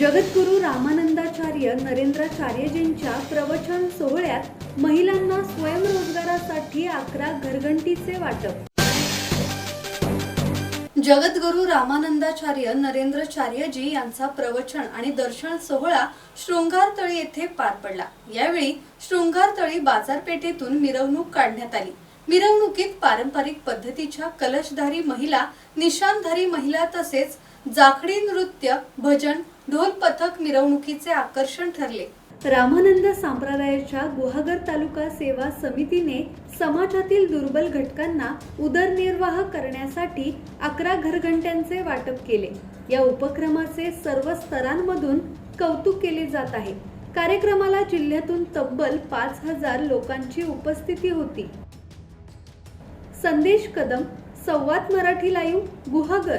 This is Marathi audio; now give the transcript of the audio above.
जगद्गुरू रामानंदाचार्य नरेंद्राचार्यजींच्या प्रवचन सोहळ्यात महिलांना स्वयंरोजगारासाठी अकरा घरघंटीचे वाटप. जगद्गुरू रामानंदाचार्य नरेंद्रचार्यजी यांचा प्रवचन आणि दर्शन सोहळा शृंगारतळी येथे पार पडला. यावेळी शृंगारतळी बाजारपेठेतून मिरवणूक काढण्यात आली. मिरवणुकीत पारंपरिक पद्धतीच्या कलशधारी महिला निशानधारी महिला तसेच जाखडी नृत्य भजन ढोल पथक मिरवणुकीचे आकर्षण ठरले. रामानंद संप्रदायाच्या गुहागर तालुका सेवा समितीने समाजातील दुर्बल घटकांना उदरनिर्वाह करण्यासाठी अकरा घरघंट्यांचे वाटप केले. या उपक्रमाचे सर्व स्तरांमधून कौतुक केले जात आहे. कार्यक्रमाला जिल्ह्यातून तब्बल पाच हजार लोकांची उपस्थिती होती. संदेश कदम संवाद मराठी लाईव्ह गुहागर.